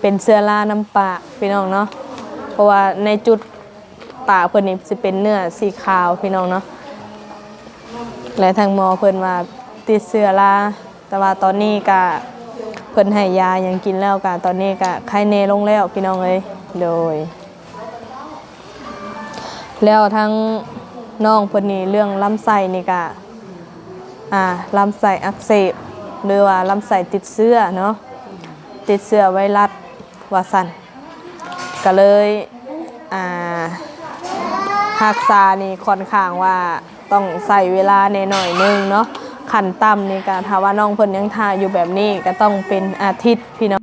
เป็นเสื้อลาน้ำปลาพี่น้องเนาะเพราะว่าในจุดปาเพิ่นนี่สิเป็นเนื้อสีขาวพี่น้องเนาะและทางหมอเพิ่นว่าติดเสื้อลาแต่ว่าตอนนี้ก็เพิ่นให้ยายังกินแล้วก็ตอนนี้ก็ไข้เนลงแล้วพี่น้องเอ้ยโดย แล้วทั้งน้องเพิ่นนี่เรื่องลำไส้นี่ก็อ่าลำไส้อักเสบหรือว่าลำไส้ติดเชื้อเนาะติดเชื้อไวรัส ว่าสั้นก็เลยอ่ารักษานี่ค่อนข้างว่าต้องใส่เวลาในหน่อยนึงเนาะขันต่ำนี่ก็ถ้าว่าน้องเพิ่นยังทาอยู่แบบนี้ก็ต้องเป็นอาทิตย์พี่น้อง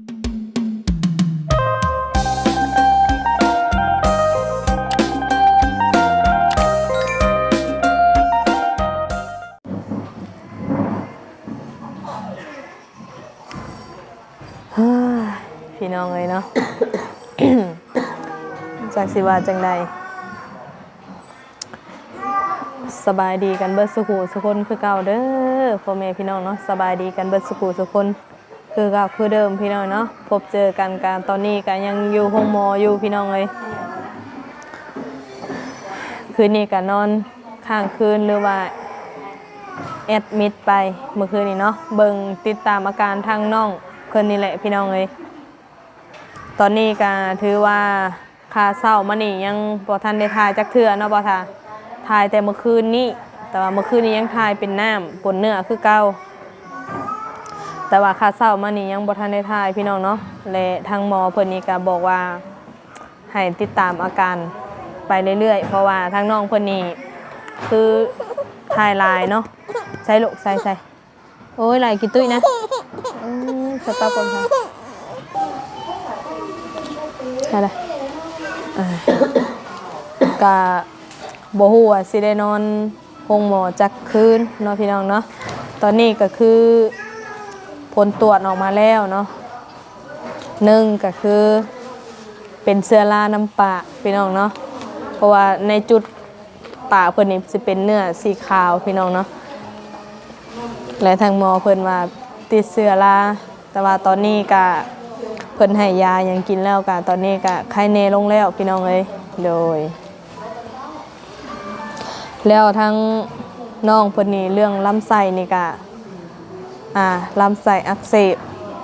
กสิว่าจังใดสบายดีกันเบิดสุขูสุคนคือเก่าเด้อพ่อแม่พี่น้องเนาะสบายดีกันเบิดสุขูสุคนคือเก่าคือเดิมพี่น้องเนาะพบเจอกันการตอนนี้กันยังอยู่ห้องหมออยู่พี่น้องเลยคืนนี้กันนอนข้างคืนหรือว่าแอดมิดไปเมื่อคืนนี้เนาะเบิ่งติดตามอาการทางน้องเพิ่นนี่แหละพี่น้องเลยตอนนี้ก็ถือว่าาเศร้ามานี่ยังบ่ทันได้ทายจักเทื่อเนาะบ่ทาทายแต่เมื่อคืนนี้แต่ว่าเมื่อคืนนี้ยังทายเป็นน้ำปนเนื้อคือเก่าแต่ว่าคาเศร้ามานี่ยังบ่ทันได้ทายพี่น้องเนาะและทางหมอเพิ่นนี่ก็บอกว่าให้ติดตามอาการไปเรื่อยๆ เพราะว่าทางน้องเพิ่นนี่คือทายลายเนาะใส่ลูกใส่ใส่โอ้ยไหลกี่ตุ้ยนะอืมสต๊อปก่อนค่ะอะไร อ่ากะบ่ฮู้ว่าสิได้นอนหงหมอจักคืนเนาะพี่น้องเนาะตอนนี้ก็คือผลตรวจออกมาแล้วเนาะหนึ่งก็คือเป็นเสื้อราน้ำปลาพี่น้องเนาะเพราะว่าในจุดปากเพิ่นนี่สิเป็นเนื้อสีขาวพี่น้องเนาะและทางหมอเพิ่นว่าติดเชื้อราแต่ว่าตอนนี้ก็ เพิ่นให้ยายังกินแล้วก็ตอนนี้ก็ไข้เนลงแล้วพี่น้องเอ้ยโดย แล้วทั้งน้องเพิ่นนี่เรื่องลำไส้นี่ก็อ่าลำไส้อักเสบ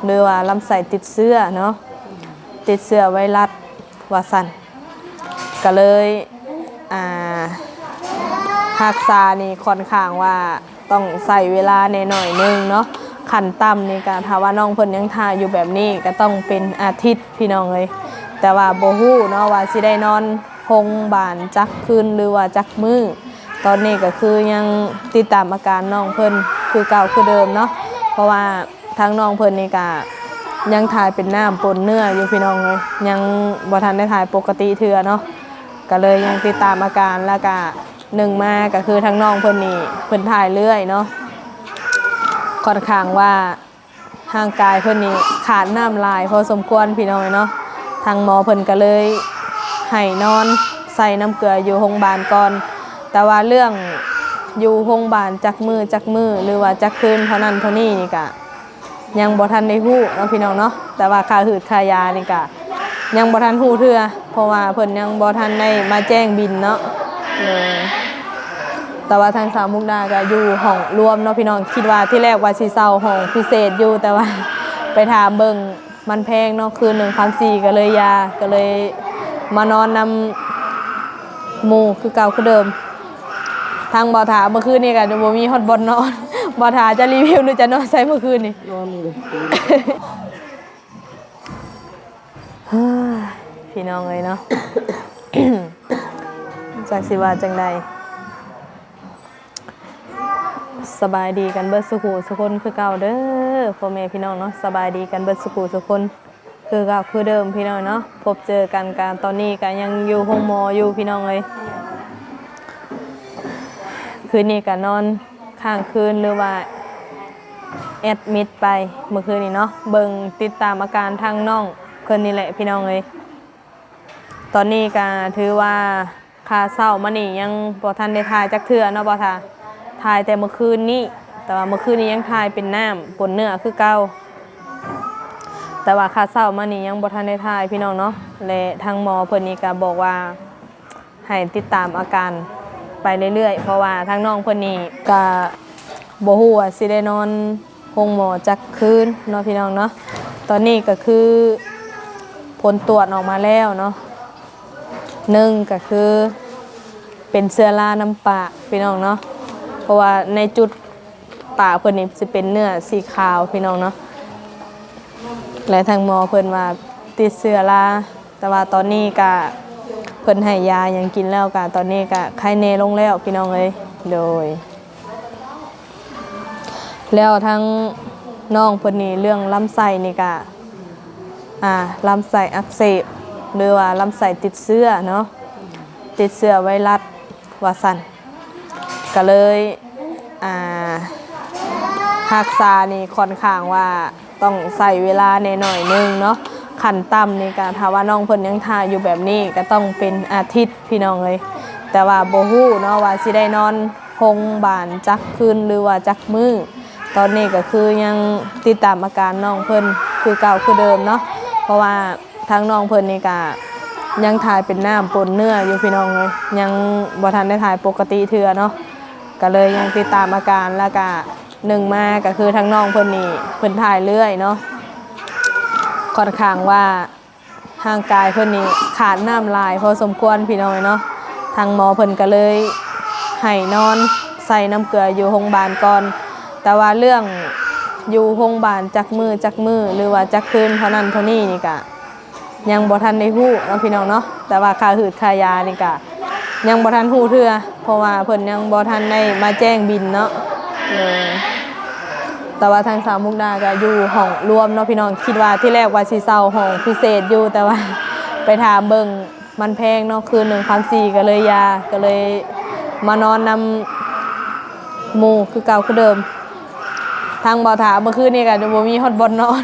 หรือว่าลำไส้ติดเชื้อเนาะติดเชื้อไวรัสว่าซั่นก็เลยอ่ารักษานี่ค่อนข้างว่าต้องใส่เวลาในหน่อยนึงเนาะ ขันต่ำนี่ก็ถ้าว่าน้องเพิ่นยังทาอยู่แบบนี้ก็ต้องเป็นอาทิตย์พี่น้องเลย แต่ว่าโบฮู้เนาะว่าสิได้นอนโรงบาลจักคืนหรือว่าจักมือตอนนี้ก็คือยังติดตามอาการน้องเพิ่นคือเก่าคือเดิมเนาะเพราะว่าทางน้องเพิ่นนี่ก็ยังถ่ายเป็นหน้ำปนเนื้ออยู่พี่น้องเลยยังบ่ทันได้ถ่ายปกติเทือเนาะก็เลยยังติดตามอาการแล้วก็หนึ่งมาก็คือทั้งน้องเพิ่นนี่เพิ่นถ่ายเรื่อยเนาะ ค่อนข้างว่าร่างกายเพิ่นนี่ขาดน้ำลายพอสมควรพี่น้องเนาะทางหมอเพิ่นก็เลยให้นอนใส่น้ำเกลืออยู่โรงพยาบาลก่อน แต่ว่าเรื่องอยู่โรงพยาบาลจักมือจักมือหรือว่าจักคืนเท่านั้นเท่านี้นี่ก็ยังบ่ทันได้ฮู้เนาะพี่น้องเนาะแต่ว่าค่าหืดค่ายานี่ก็ยังบ่ทันฮู้เทื่อเพราะว่าเพิ่นยังบ่ทันได้มาแจ้งบินเนาะเออ แต่ว่าทางสาวมุกดาก็อยู่ห้องรวมเนาะพี่น้องคิดว่าที่แรกว่าสิเซาห้องพิเศษอยู่แต่ว่าไปถามเบิ่งมันแพงเนาะคืน1,400ก็เลยยาก็เลยมานอนนำหมู่คือเก่าคือเดิม ทางบ่ถาเมื่อคืนนี่ก็บ่มีฮอดบ่อนนอนบ่ถาจะรีวิวหรือจะนอนใส่เมื่อคืนนี่นอนเลยพี่น้องเลยเนาะจากสิว่าจังใด สบายดีกันเบิดสุขูสุคนคือเก่าเด้อพ่อแม่พี่น้องเนาะสบายดีกันเบิดสุขูสุคนคือเก่าคือเดิมพี่น้องเนาะพบเจอกันการตอนนี้กันยังอยู่ห้องหมออยู่พี่น้องเลยคืนนี้กันนอนข้างคืนหรือว่าแอดมิดไปเมื่อคืนนี้เนาะเบิงติดตามอาการทางน้องเพิ่นนี่แหละพี่น้องเลยตอนนี้ก็ถือว่าคาเศร้ามานี่ยังบ่ทันได้ทายจักเทือเนาะบ่ทา ทายแต่เมื่อคืนนี้ แต่ว่าเมื่อคืนนี้ยังทายเป็นน้ำปนเนื้อคือเก่าแต่ว่าค่าเศร้ามานี่ยังบ่ทันได้ทายพี่น้องเนาะและทางหมอเพิ่นนี่ก็บอกว่าให้ติดตามอาการไปเรื่อยๆ เพราะว่าทางน้องเพิ่นนี่ก็บ่ฮู้ว่าสิได้นอนโรงหมอจักคืนเนาะพี่น้องเนาะตอนนี้ก็คือผลตรวจออกมาแล้วเนาะหนึ่งก็คือเป็นเสื้อราน้ำปากพี่น้องเนาะ เพราะว่าในจุดปาเพิ่นนี่สิเป็นเนื้อสีขาวพี่น้องเนาะและทางหมอเพิ่นว่าติดเชื้อราแต่ว่าตอนนี้ก็เพิ่นให้ยายังกินแล้วก็ตอนนี้ก็ไข้เนลงแล้วพี่น้องเอ้ยโดย แล้วทั้งน้องเพิ่นนี่เรื่องลำไส้นี่ก็อ่าลำไส้อักเสบหรือว่าลำไส้ติดเชื้อเนาะติดเชื้อไวรัสว่าซั่น ก็เลยอ่ารักษานี่ค่อนข้างว่าต้องใส่เวลาในหน่อยนึงเนาะขันต่ำนี่ก็ถ้าว่าน้องเพิ่นยังทาอยู่แบบนี้ก็ต้องเป็นอาทิตย์พี่น้องเลยแต่ว่าโบฮู้เนาะว่าสิได้นอนโรงบาลจักคืนหรือว่าจักมือตอนนี้ก็คือยังติดตามอาการน้องเพิ่นคือเก่าคือเดิมเนาะเพราะว่าทางน้องเพิ่นนี่ก็ยังถ่ายเป็นหน้ำปนเนื้ออยู่พี่น้องเลยยังบ่ทันได้ถ่ายปกติเทื่อเนาะ ก็เลยยังติดตามอาการแล้วก็หนึ่งมาก็คือทั้งน้องเพิ่นนี่เพิ่นถ่ายเรื่อยเนาะค่อนข้างว่าร่างกายเพิ่นนี่ขาดน้ำลายพอสมควรพี่น้องเนาะทางหมอเพิ่นก็เลยให้นอนใส่น้ำเกลืออยู่โรงพยาบาลก่อน แต่ว่าเรื่องอยู่โรงพยาบาลจักมือจักมือหรือว่าจักคืนเท่านั้นเท่านี้นี่ก็ยังบ่ทันได้ฮู้เนาะพี่น้องเนาะแต่ว่าค่าหืดค่ายานี่ก็ยังบ่ทันฮู้เทื่อ เพราะว่าเพิ่นยังบ่ทันได้มาแจ้งบินเนาะเออแต่ว่าทางสามมุกดาก็อยู่ห้องรวมเนาะพี่น้องคิดว่าที่แรกว่าสิเซาห้องพิเศษอยู่แต่ว่าไปถามเบิ่งมันแพงเนาะคืน1,400ก็เลยยาก็เลยมานอนนำหมู่คือเก่าคือเดิม ทางบ่าวถาเมื่อคืนนี่ก็บ่มีฮอดบอนนอน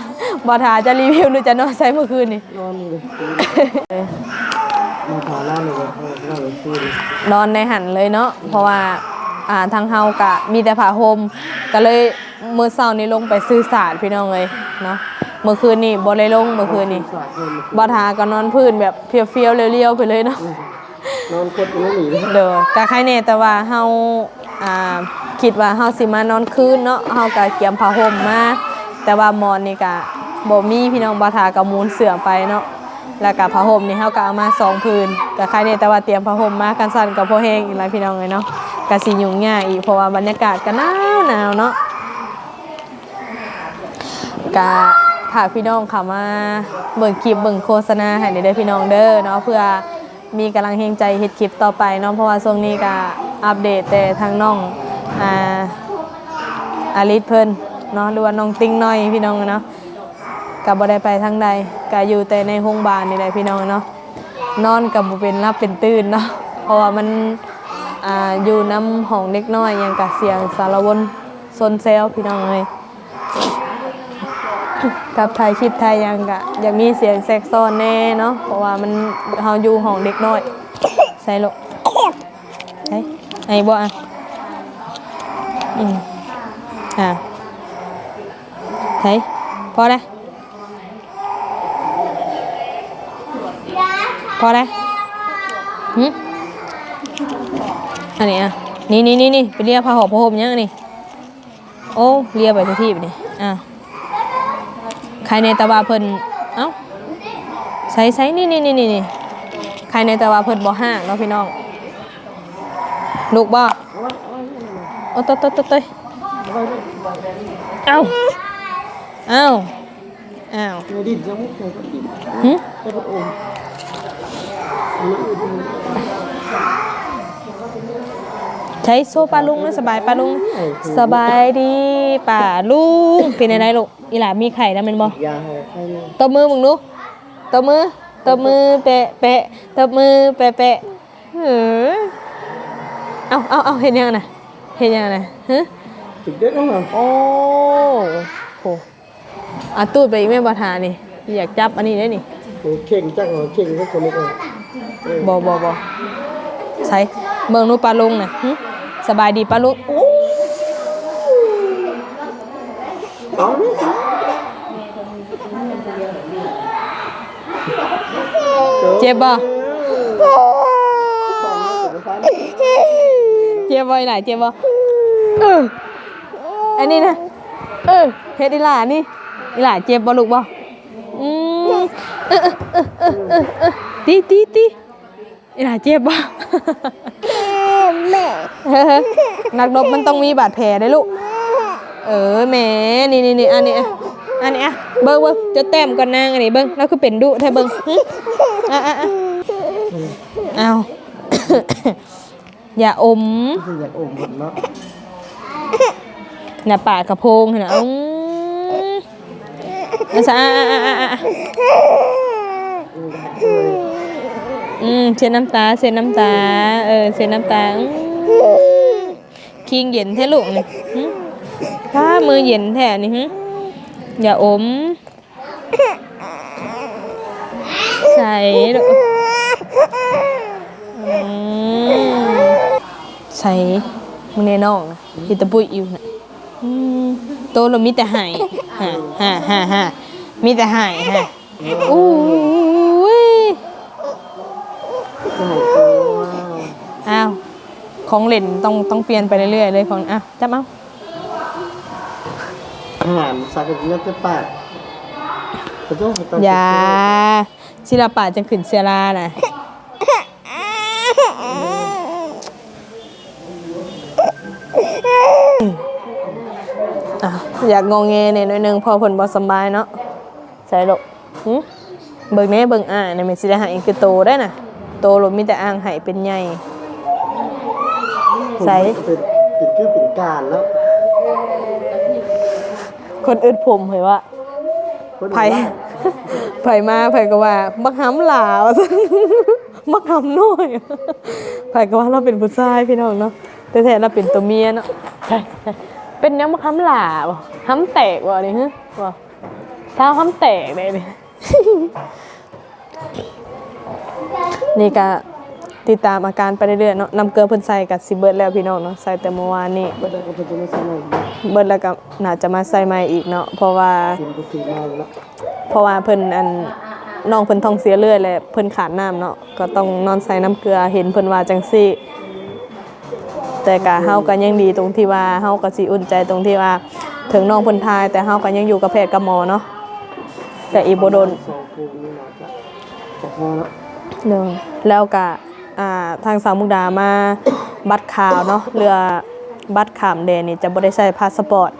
บ่าวถาจะรีวิวหรือจะนอนใส่เมื่อคืนนี่นอนนี่เลย มาถามเล่าเลยว่าเล่าเลยคืนนอนในหันเลยเนาะเพราะว่าอ่าทางเฮากะมีแต่ผ้าห่มก็เลยมื้อเช้านี้ลงไปซื้อสารพี่น้องเลยเนาะเมื่อคืนนี่บ่ได้ลงเมื่อคืนนี่สาดเงินบ่ทาก็นอนพื้นแบบเฟี้ยวๆเรียวๆไปเลยเนาะ นอนกดอยู่นั่นหนีเลยเด้อก็ใครแน่แต่ว่าเฮาอ่าคิดว่าเฮาสิมานอนคืนเนาะเฮาก็เตรียมผ้าห่มมาแต่ว่าหมอนนี่ก็บ่มีพี่น้องบ่ทาก็มูลเสื่อไปเนาะ แล้วก็ผ้าห่มนี่เฮาก็เอามาสองผืนก็ใครเนี่ยแต่ว่าเตรียมผ้าห่มมากันสั่นกับพ่อแห้งอีกหลายพี่น้องเลยเนาะก็สิยุ่งยากอีกเพราะว่าบรรยากาศก็หนาวหนาวเนาะก็พากพี่น้องเข้ามาเบิ่งคลิปเบิ่งโฆษณาให้ได้เด้อพี่น้องเด้อเนาะเพื่อมีกำลังเฮงใจเฮ็ดคลิปต่อไปเนาะเพราะว่าช่วงนี้ก็อัปเดตแต่ทางน้องอ่าอาลิสเพิ่นเนาะหรือว่าน้องติ้งน้อยพี่น้องเนาะ กับบ่ได้ไปทางใดก็อยู่แต่ในห้องบานนี่แหละพี่น้องเนาะนอนกับบ่เป็นรับเป็นตื่นเนาะเพราะว่ามันอ่าอยู่น้ำห้องเด็กน้อยหยังกะเสียงสารวนซนเซลพี่น้องเลยกับถ่ายคลิปถ่ายยังกะอยากมีเสียงแซกซ้อนแน่เนาะเพราะว่ามันเฮาอยู่ห้องเด็กน้อยใส่ลูกใช่ไอ้บ่อะอืมอะใช่พอแล้ พอแล้วหืมอันนี้อะ นี่นี่นี่นี่ไปเรียกผ้าห่มผ้าห่มยังอันนี่ โอ้เรียกไปทุกที่ไปนี่อะใครในตะวาเพิ่น เอ้าใส่ใส่นี่นี่นี่นี่นี่ใครในตะวาเพิ่นบ่ห้างเนาะพี่น้อง ลูกบ่โอ้ตดตดตดตดเอ้า เอ้าเอ้าในดินจะมุกในก็ดินหึจะพัดอม ใช้โซปลาลุงนะสบายปลาลุงสบายดีป่าลุงเป็นอะไรลูกอีหลามีไข่แล้วแมันบ่ยาให้ใครเนี่ยตบมือมึงดูตบมือตบมือแปะแปะตบมือแปะแปะเออเอาเอาเอาเห็นยังน่ะเห็นยังน่ะฮะจุดเด็ดแล้วเหรอโอ้โหอาตูดไปอีกแม่บ่ทานี่อยากจับอันนี้ได้นี่โอ้เข่งจังเหรอเข่งก็คนนี้ก่อน บ่บ่บ่ใส่เบิ่งหนูปลาลุงน่ะหึสบายดีปลาลุงโอ้เอาเนี่ยเจ็บบ่เจ็บบ่อีหล่ะเจ็บบ่เอออันนี้นะเออเฮ็ดอีหล่ะนี่อีหล่ะเจ็บบ่ลูกบ่อืมเออเออเออเออเออตีตีตี อีหล่ะเจ็บบ่แม่นักรบมันต้องมีบาดแผลได้ลูก เออแหมนี่นี่นี่อันนี้อะอันนี้อะเบิ้งเบิ้งจะแต้มก่อนนางอันนี้เบิ้งแล้วคือเป็นดุแท้เบิ้งหึอะอะอะเอาอย่าอมคืออยากอมหมดเนาะน่ะปากกระโพงเห็นไหมอืมอะซะ อืมเช็ดน้ำตาเช็ดน้ำตา เออเช็ดน้ำตาคิงเย็นแท้ลูกนี่หึถ้ามือเย็นแท้นี่หึอย่าอม ใส่ลูกใส่มึงในน้องนะที่ตะปุยอยู่น่ะโตเรามีแต่หายฮ่าฮ่าฮ่าฮ่ามีแต่หายฮะอู้ย ใช่ตัว อ้าว ของเล่นต้องต้องเปลี่ยนไปเรื่อยๆเลยของอะจับเอาอาหารสักกับเนื้อจะปากขอโทษขอโทษอย่าศิลปะจะขึ้นเสียลาน่ะอะอยากงองเงเนี่ยหน่อยหนึงพอผลบอสำบายเนาะใส่ลูกหึเบิ่งแน่เบิ่งอ่าเนี่ยมันสิได้หายคือโตได้น่ะ โตรถมีแต่อ่างใหายเป็นใหญ่ ใส่ผมเป็นเป็นชื่อเป็นการแล้วคนอึดผมเหยว่าคนไผไผมาไผก็ว่าบักหำหลาวซะบักหำน้อยไผก็ว่าเราเป็นผู้ชายพี่น้องเนาะแต่แท้เราเป็นตัวเมียเนาะใช่ใช่เป็นยังบักหำหลาบ่หำแตกบ่นี่ฮะบ่สาวหำแตกเลยนี่ นี่ก็ ติดตามอาการไปเรื่อยๆเนาะน้ำเกลือเพิ่นใส่กับสิเบิดแล้วพี่น้องเนาะใส่แต่เมื่อวานนี้ไม่ได้ก็จะไม่สนุกเบิดแล้วก็น่าจะมาใส่ใหม่อีกเนาะเพราะว่ากินก็คือมาแล้วเพราะว่าเพิ่นอันน้องเพิ่นท้องเสียเลือดและเพิ่นขาดน้ำเนาะก็ต้องนอนใส่น้ำเกลือเห็นเพิ่นว่าจังซี่ แต่กะเฮาก็ยังดีตรงที่ว่าเฮาก็สิอุ่นใจตรงที่ว่า ถึงน้องเพิ่นทาย แต่เฮาก็ยังอยู่กับแพทย์กับหมอเนาะแต่อีบ่โดนสองคูนี่นะจ๊ะขอพอแล้วเนาะแล้วก็อ่า ทางสาวมุกดามาบัตรขาวเนาะเรือบัตรขามแดนนี่จะบ่ได้ใช้พาสปอร์ต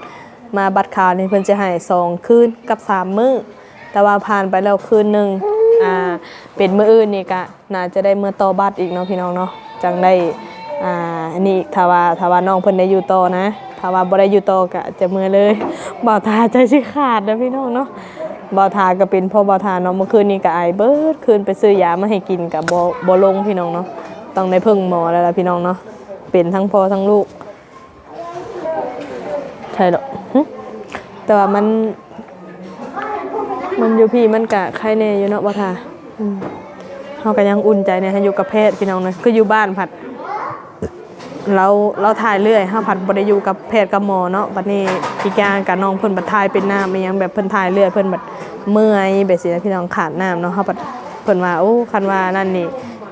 มาบัตรขาวนี่เพิ่นจะให้สองคืนกับสามมื้อแต่ว่าผ่านไปแล้วคืนหนึ่งอ่าเป็นมื้ออื่นนี่ก็น่าจะได้เมื่อต่อบัตรอีกเนาะพี่น้องเนาะจังได้อ่าอันนี้ถ้าว่าถ้าว่าน้องเพิ่นได้อยู่ต่อนะถ้าว่าบ่ได้อยู่ต่อก็จะเมื่อเลยบ่าวทาใจสิขาดนะพี่น้องเนาะ บ่าทาก็เป็นพ่อบ่าทาเนาะเมื่อคืนนี้ก็อายเบิร์ดคืนไปซื้อยามาให้กินก็บ่บ่ลงพี่น้องเนาะต้องได้พึ่งหมอแล้วล่ะพี่น้องเนาะเป็นทั้งพ่อทั้งลูกใช่ดอกแต่ว่ามัน มันอยู่พี่มันกะใครแน่อยู่เนาะบ่ทาเฮาก็ยังอุ่นใจเนี่ยให้อยู่กับแพทย์พี่น้องเนาะคือยู่บ้านผัดเราเราถ่ายเรื่อยเฮาผัดบ่ได้อยู่กับแพทย์กับหมอเนาะบัดนี้อีกอย่างกับน้องเพิ่นบัดถ่ายเป็นหน้ำอีหยังแบบเพิ่นถ่ายเรื่อยเพิ่นบัด เมื่อยแบสิพี่น้องขาดน้ำเนาะเฮาเพิ่นว่าโอ้คันว่านั่นนี่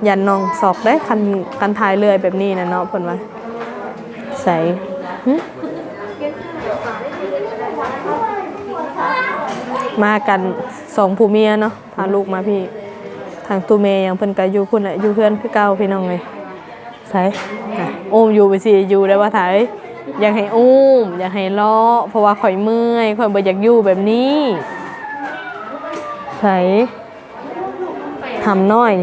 ยันน้องสอกได้คันคันถ่ายเรื่อยแบบนี้นะเนาะเพิ่นว่าใส่มากันสองผู้เมียเนาะพาลูกมาพี่ ทางตูเมยังเพิ่นก็อยู่พุ่นแหละอยู่เพื่อนคือเก่าพี่น้องเลยใส่อะอุ้มอยู่ไปสิอยู่ได้ว่าถ่ายอยากให้อุ้มอยากให้ล้อเพราะว่าข่อยเมื่อยข่อยบ่อยากอยู่แบบนี้ ใส่ทำน้อย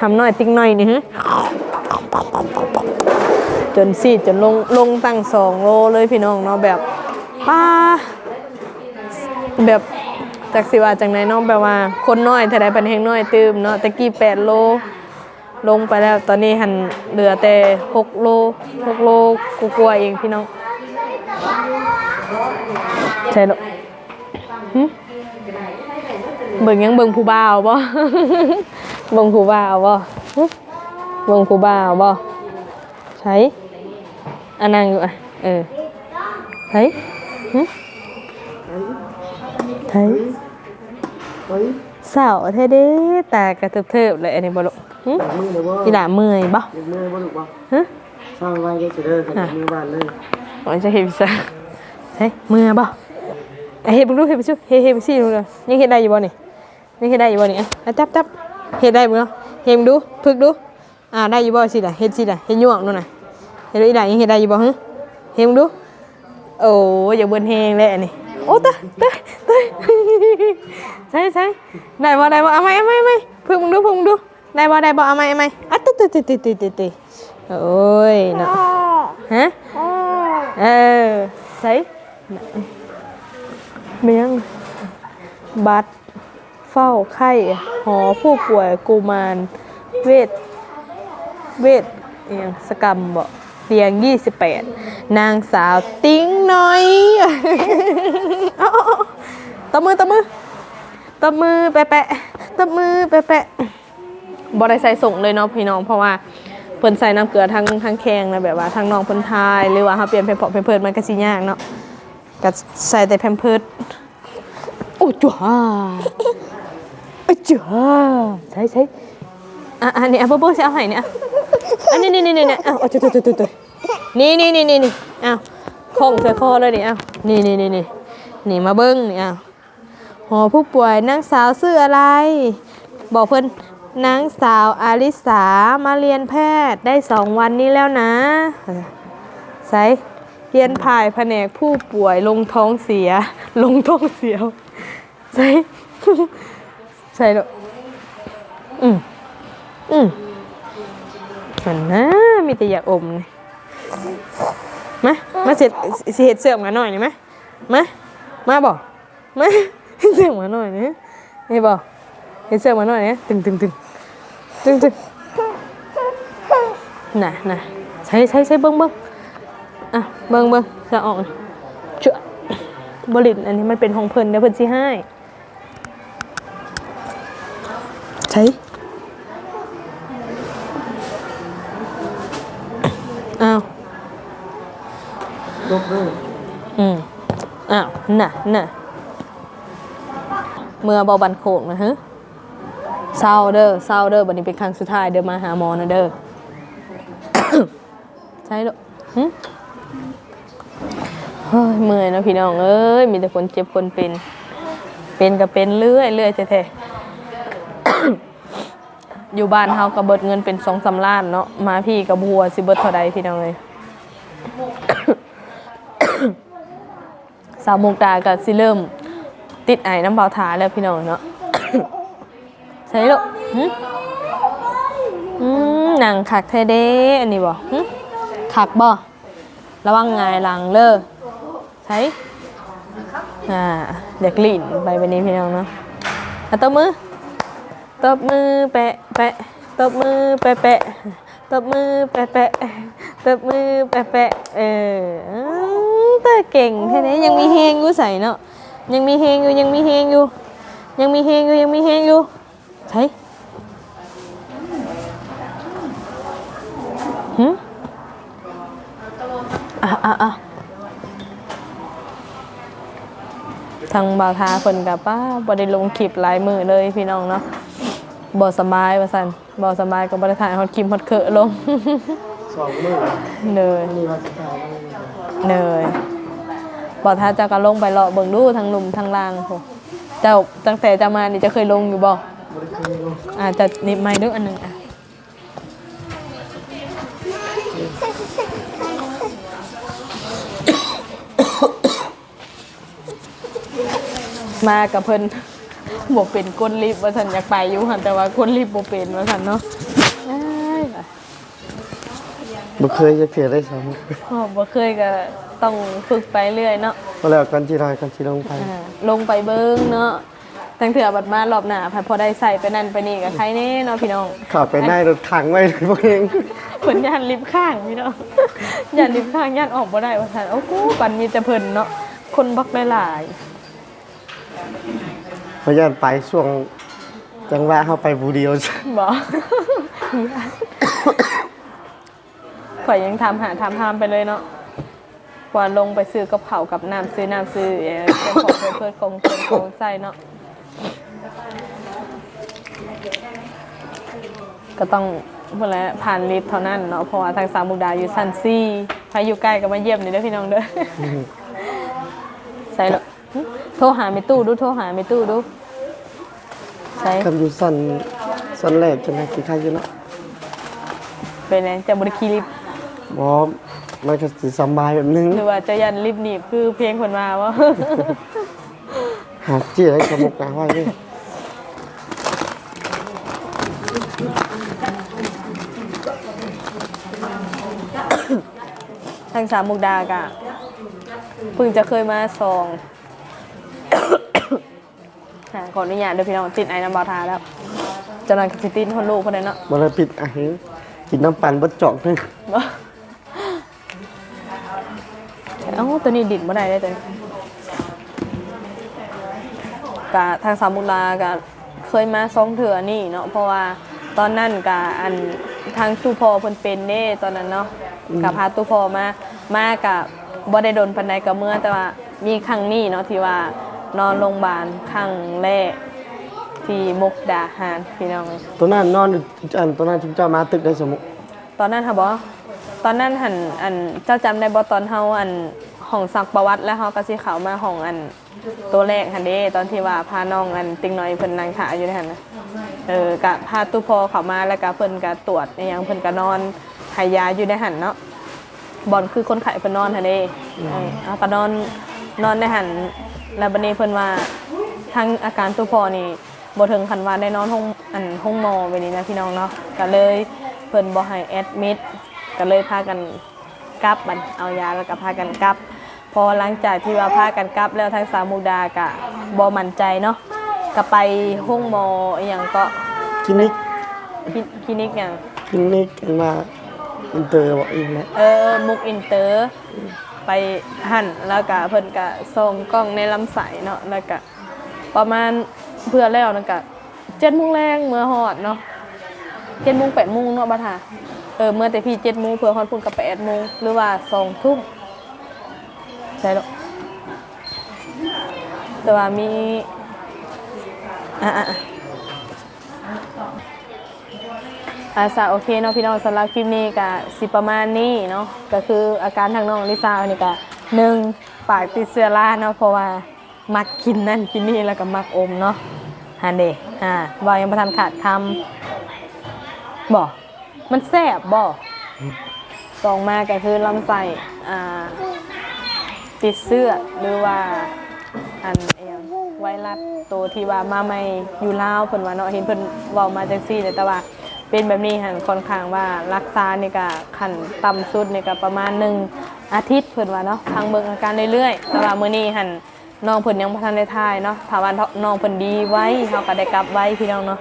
ทำน้อยติ๊กน้อยนี่ฮะจนซีดจนลงลงตั้งสองโลเลยพี่น้องเนาะแบบป้าแบบจากสิว่าจังไหนน้องแบบว่าคนน้อยแต่ได้เป็นแหงน้อยตืมเนาะตะกี้แปดโล ลงไปแล้วตอนนี้หันเหลือแต่หกโลหกโลกูกลัวเองพี่น้องใช่หรอหึ เบิ่งยังเบิ่งผู้บ่าวบ่เบิ่งผู้บ่าวบ่หึเบิ่งผู้บ่าวบ่ใช่อันนั่งอยู่อะเออใช่หึไทยเฮ้ยสสาวเท่เด้ตากระเทิบๆเลยอันนี้บ่ลูกหึอยากมือเลยบ่อีหล่าเมื่อยบ่อยากมือบ่ลูกบ่ฮะสร้างไว้ได้สิเด้อใส่มือบ้านเลยโอ้ยจะเฮ็ดซะใช่เมื่อยบ่เอาเฮ็ดเบิ่งดูเฮ็ดไปซุเฮ็ดเฮ็ดไปสิลูกเด้อยังเฮ็ดได้อยู่บ่นี่ ยังเฮ็ดได้อยู่บ่นี่อะอะจับจับเฮ็ดได้บ่เนาะเฮ็ดมึงดูฝึกดูอ่าได้อยู่บ่สิล่ะเฮ็ดสิล่ะเฮ็ดย่วงนู่นน่ะเฮ็ดดูอีหล่ายังเฮ็ดได้อยู่บ่ฮะเฮ็ดมึงดูโอ้ยอย่าเบิ่นแฮงเลยอันนี้โอ้ตายตายตายใช่ใช่ได้บ่ได้บ่เอาไหมเอาไหมเอาไหมพึ่งมึงดูพึ่งมึงดูได้บ่ได้บ่เอาไหมเอาไหมอะตึ๊ดตึ๊ดตึ๊ดตึ๊ดตึ๊ดตึ๊ดตึ๊ดโอ้ยเนาะฮะเออใช่เมียงบัตร เฝ้าไข้ หอผู้ป่วยกุมาร เวทเวทเอียงสกรรมบ่เตียง 28 นางสาวติ้งน้อยเอตบมือตบมือตบมือแปะแปะตบมือแปะแปะบ่ได้ใส่ส่งเลยเนาะพี่น้องเพราะว่าเพิ่นใส่น้ำเกลือทั้งทั้งแข้งนะแบบว่าทั้งน้องเพิ่นทายหรือว่าเฮาเปลี่ยนเป็นเพาะเป็นเพิดมันก็สิยากเนาะก็ใส่แต่แพมเพิร์ดโอ้จ้า จ้าใช่ใช่อะอันนี้อะปุ๊บปุ๊บจะเอาให้เนี่ยอันนี้นี่นี่นี่นี่อะโอ้ยตัวตัวตัวตัวนี่นี่นี่นี่นี่อ้าวของใส่คอเลยนี่อ้าวนี่นี่นี่นี่นี่มาเบิ้งนี่อ้าวหอผู้ป่วยนางสาวชื่ออะไร บอกเพิ่นนางสาวอาริสามาเรียนแพทย์ได้สองวันนี้แล้วนะใส่เรียนผ่ายแผนกผู้ป่วยลงท้องเสีย ลงท้องเสียวใส่ ใส่ลูกอืมอืมมันนะมีแต่อยากอมนี่มามาเสร็จสิเห็ดเสื่อมกันหน่อยนี่ไหมมามาบอกมาเสื่อมกันหน่อยนี่นี่บอกเห็ดเสื่อมกันหน่อยนี่ตึงตึงตึงตึงตึงน่ะน่ะใช้ใช้ใช้เบิ้งเบิ้งอะเบิ้งเบิ้งจะออกเชื่อบริตอันนี้มันเป็นของเพิ่นเดี๋ยวเพิ่นสิให้ ใช้อ้าวยกเลยอืมอ้าวน่ะน่ะเมื่อเบาบันโขกนะฮะเศร้าเด้อเศร้าเด้อบัดนี้เป็นครั้งสุดท้ายเด้อมาหาหมอนะเด้อใช่หรอหึเฮ้ยเมื่อยเนาะพี่น้องเอ้ยมีแต่คนเจ็บคนเป็น เป็นก็เป็นเรื่อยเรื่อยแท้ๆ อยู่บ้านเฮาก็เบิดเงินเป็นสองสามล้านเนาะมาพี่กับบัวสิเบิดเท่าใดพี่น้องเอ้ยสาวมุกดาก็สิเริ่ม ติดไอ้น้ำเบาทาแล้วพี่น้องเนาะใช่ลูกหึอืมหนังขักแท้เดอันนี้บ่หึขักบ่ระวังงายหลังเด้อใช่อ่าเด็กลิ่นไปวันนี้พี่น้องเนาะอะตบมือ ตบมือแปะแปะตบมือแปะแปะตบมือแปะแปะตบมือแปะแปะเอออื้อแต่เก่งแท้เด้ยังมีเฮงอยู่ใส่เนาะยังมีเฮงอยู่ยังมีเฮงอยู่ ยังมีเฮงอยู่ยังมีเฮงอยู่ใช่หืมอะอะอะทางบาวทาคนกับป้าบได้ลงคลิปหลายมือเลยพี่น้องเนาะ บ่สบายว่าสันบ่สบายก็บ่ได้ถ่ายฮอตคลิปฮอตเคอะลง สองมือเนยอันนี้ว่าสุดท้ายแล้วเนยบ่ถ้าจะก็ลงไปเลาะเบิ่งดูทางหลุมทางล่างโหเจ้าตั้งแต่จะมานี่จะเคยลงอยู่บ่บ่ได้เคยลงอาจจะนิบไม้ด้วยอันหนึ่งอะมากับเพิ่น บ่เป็นก้นลิฟต์ว่าสันอยากไปอยู่หันแต่ว่าก้นลิฟต์บ่เป็นว่าสันเนาะอ้ายว่ะบ่เคยจะเพียได้สองอ๋อบ่เคยก็ต้องฝึกไปเรื่อยเนาะก็แล้วกันที่รายกันที่ลงไปอ่าลงไปเบิ้งเนาะตั้งเถื่อบัดมารอบหน้าพอได้ใส่ไปนั่นไปนี่กับใครแน่เนาะพี่น้อง ขับไปได้รถถังไว้เลยพวกเองเพิ่นยันลิฟต์ข้างพี่น้องยันลิฟต์ข้างยันออกบ่ได้ว่าซั่นโอ้โหปันมีแต่เพิ่นเนาะคนบักหลาย พยานไปช่วงจังหวะเข้าไปบูเดียวๆบ่ข่อยยังทำหาทำทำไปเลยเนาะกว่าลงไปซื้อกับเผาวกับน้ำซื้อน้ำซื้อเอ่อเป็นของเพื่อนเพื่อนของเพื่อนของใส่เนาะก็ต้องเมื่อไรผ่านลิฟต์เท่านั้นเนาะเพราะว่าทางสามมุกดาอยู่ซันซี่ใครอยู่ใกล้ก็มาเยี่ยมนี่เด้อพี่น้องเด้อใส่หรอหึ โทรหาไม่ตู้ดู โทรหาไม่ตู้ดูใส่คำอยู่สันสันแรกจะไหนกี่ใครอยู่เนาะเป็นไงจะบริคีลิฟต์บอมันก็สิสำบายแบบนึง หรือว่าจะยันลิฟต์หนีบคือเพลงคนมาวะ หาเจี๊ยให้กับมุกดาไว้เลยทางสามมุกดากะเพิ่งจะเคยมาซอง อะขออนุญาตเดี๋ยวพี่น้องติดไอ้น้ำบาทาแล้วจะนอนกับสิตินคนลูกคนนั้นเนาะบ่ได้ปิดอะเห็นกินน้ำปั่นบ่จอกนึงบ่เอ้าตัวนี้ดิดบ่ได้ได้ตัวนี้กะทางสามมุกดากะเคยมาซองเถื่อนี่เนาะเพราะว่าตอนนั้นกะอันทางตู้พอเพิ่นเป็นเด้ตอนนั้นเนาะกะพาตู้พอมามากับบ่ได้โดนปันใดกับเมื่อแต่ว่ามีครั้งนี้เนาะที่ว่า นอนโรงพยาบาลครั้งแรกที่มุกดาหารพี่น้องตัวนั้นนอนอยู่อันตัวนั้นจุ๊เจ้ามาตึกได้สมมุติตอนนั้นค่ะบอตอนนั้นหันอันเจ้าจำได้บอตอนเฮาอันห้องสักประวัติแล้วเฮาก็สิเข้ามาห้องอันตัวแรกหันเด้ตอนที่ว่าพาน้องอันติงน้อยเพิ่นนั่งถ่ายอยู่ในหันนะเออกะพาตู้พอเข้ามาแล้วก็เพิ่นก็ตรวจอหยังเพิ่นก็นอนให้ยาอยู่ในหันเนาะบอลคือคนไข้เพิ่นนอนหันเด้เออเอาก็นอนนอนในหัน แล้วบัดนี้เพิ่นว่าทางอาการตู้พอนี่บ่ถึงคันว่าได้นอนห้องอันห้องหมอไปนี่นะพี่น้องเนาะก็เลยเพิ่นบ่ให้แอดมิดก็เลยพากันกลับมันเอายาแล้วก็พากันกลับ พอหลังจากที่ว่าพากันกลับแล้วทางสามมุกดากะบอมั่นใจเนาะก็ไปห้องหมออหย่างก็คลินิกคลิคลินิกอย่างคลินิกเห็นว่าอินเตอร์บอกอีกแล้วเออมุกอินเตอร์ ไปหั่นแล้วก็เพิ่นก็ส่งกล้องในลำไส้เนาะแล้วก็ประมาณเพื่อแล้วนั่นก็เจ็ดโมงแรงเมื่อฮอดเนาะเจ็ดโมงแปดโมงเนาะบัดหาเออเมื่อแต่พี่เจ็ดโมงเพื่อฮอดพุ่นกับแปดโมงหรือว่าสองทุ่มใช่หรอแต่ว่ามีอะ อาสาโอเคเนาะพี่น้องสำหรับคลิปนี้ก็สิประมาณนี้เนาะก็คืออาการทางน้องลิซ่านี่ก็หนึ่งปากติดเสื้อราเนาะเพราะว่ามักกินนั่นกินนี่แล้วก็มักอมเนาะฮันเดอ่าบอยังประทันขาดคำบอกมันแซ่บบอกตองมาก็คือลำไส้อ่าติดเสื้อหรือว่าอันเอียงไวรัสตัวที่ว่ามาไม่อยู่ลาวเพิ่นว่าเนาะเห็นเพิ่นเว้ามาจังซี่เลยแต่ว่า เป็นแบบนี้หันค่อนข้างว่ารักษานี่ก็ขันต่ำสุดนี่ก็ประมาณหนึ่งอาทิตย์เพิ่นว่าเนาะทางเบิ่งอาการเรื่อยๆแต่ว่ามื้อนี้หันน้องเพิ่นยังบ่ทันได้ทายเนาะถ้าว่าน้องเพิ่นดีไว้เฮาก็ได้กลับไว้พี่น้องเนาะ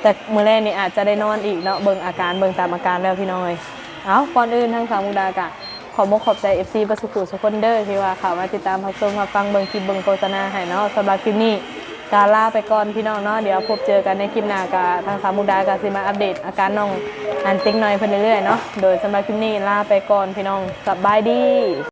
แต่มื้อแรกนี่อาจจะได้นอนอีกเนาะเบิ่งอาการเบิ่งตามอาการแล้วพี่น้องเอ้ยเอาก่อนอื่นทางสาวมุกดากะขอบมกขอบใจ FC ประสุขุสุคนเดอร์ที่ว่าข่าวมาติดตามรับชมรับฟังเบิ่งคลิปเบิ่งโฆษณาให้เนาะสำหรับคลิปนี้ กาลาไปก่อนพี่น้องเนาะเดี๋ยวพบเจอกันในคลิปหน้ากับทางสามมุกดากาซิมาอัปเดต อาการน้องอันติ๊กหน่อยเพิ่นเรื่อยๆเนาะโดยสำหรับคลิปนี้ลาไปก่อนพี่น้องสบายดี